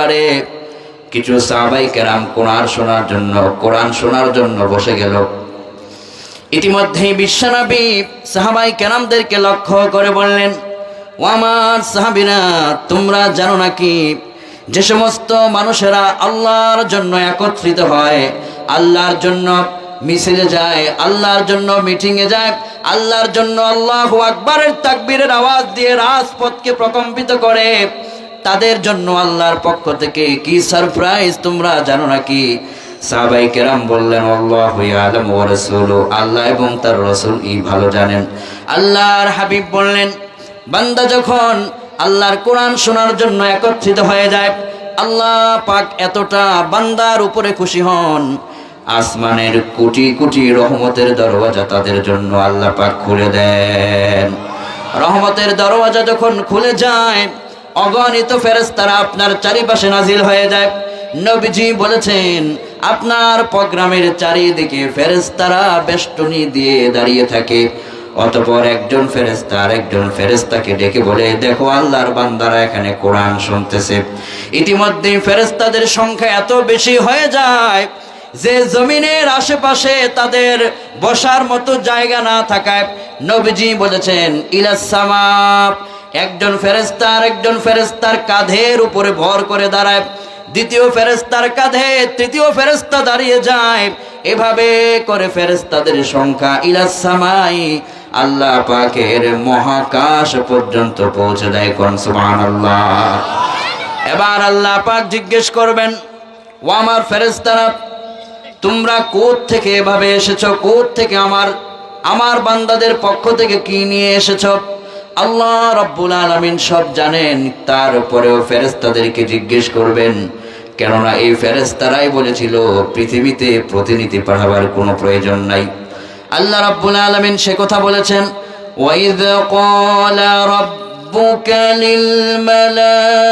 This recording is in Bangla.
দরবারে কিছু সাহাবাই কেরাম কোরআন শোনার জন্য, কোরআন শোনার জন্য বসে গেল। ইতিমধ্যেই বিশ্বনবী সাহাবাই কেরামদেরকে লক্ষ্য করে বললেন ও আমার সাহাবিরা তোমরা জানো নাকি যে সমস্ত মানুষেরা আল্লাহর জন্য একত্রিত হয়, আল্লাহর জন্য মিছিলে যায়, আল্লাহর জন্য মিটিংয়ে যায়, আল্লাহর জন্য আল্লাহ আকবরের তাকবীরের আওয়াজ দিয়ে রাজপথকে প্রকম্পিত করে তাদের জন্য আল্লাহর পক্ষ থেকে কি সারপ্রাইজ তোমরা জানো নাকি? সাহাবাই কেরাম বললেন আলম ও রসুল, আল্লাহ এবং তার রসুল ই ভালো জানেন। আল্লাহর হাবিব বললেন, বান্দা যখন আল্লাহর কোরআন শোনার জন্য একত্রিত হয়ে যায়, আল্লাহ পাক এতটা বান্দার উপরে খুশি হন। আসমানের কোটি কোটি রহমতের দরওয়াজা তাদের জন্য আল্লাহ পাক খুলে দেন। রহমতের দরওয়াজা যখন খুলে যায় অগণিত ফেরেস্তারা আপনার চারিপাশে নাজিল হয়ে যায়। নবীজি বলেছেন, আপনার প্রোগ্রামের চারিদিকে ফেরেস্তারা বেষ্টনী দিয়ে দাঁড়িয়ে থাকে। অতপর একজন ফেরেস্তা একজন ফেরেস্তাকে ডেকে বলে, দেখো আল্লাহর বান্দারা এখানে কোরআন শুনতেছে। ইতিমধ্যে ফেরেস্তাদের সংখ্যা এত বেশি হয়ে যায় যে জমিনের আশেপাশে তাদের বসার মতো জায়গা না থাকায় নবীজি বলেছেন ইলাসামাপ একজন ফেরেস্তার একজন ফেরেস্তার কাঁধের উপরে ভর করে দাঁড়ায়। দ্বিতীয় ফেরেস্তার কাঁধে তৃতীয় ফেরেস্তা দাঁড়িয়ে যায়। এভাবে করে ফেরেস্তাদের সংখ্যা ইলাসামাই আল্লাহ পাকের মহাকাশ পর্যন্ত পৌঁছে দেয় কোন? সুবহানাল্লাহ। এবার আল্লাহ পাক জিজ্ঞেস করবেন, ও আমার ফেরেস্তারা তোমরা কোথ থেকে এভাবে এসেছ? কোথ থেকে আমার আমার বান্দাদের পক্ষ থেকে কি নিয়ে এসেছ? আল্লাহ রব্বুল আলমিন সব জানেন তার উপরেও ফেরেস্তাদেরকে জিজ্ঞেস করবেন কেননা এই ফেরেস্তারাই বলেছিল পৃথিবীতে প্রতিনিধি পাঠাবার কোনো প্রয়োজন নাই আল্লাহ রব্বুল আলমিন সে কথা বলেছেন ওয়াইদ قال ربك للملائكة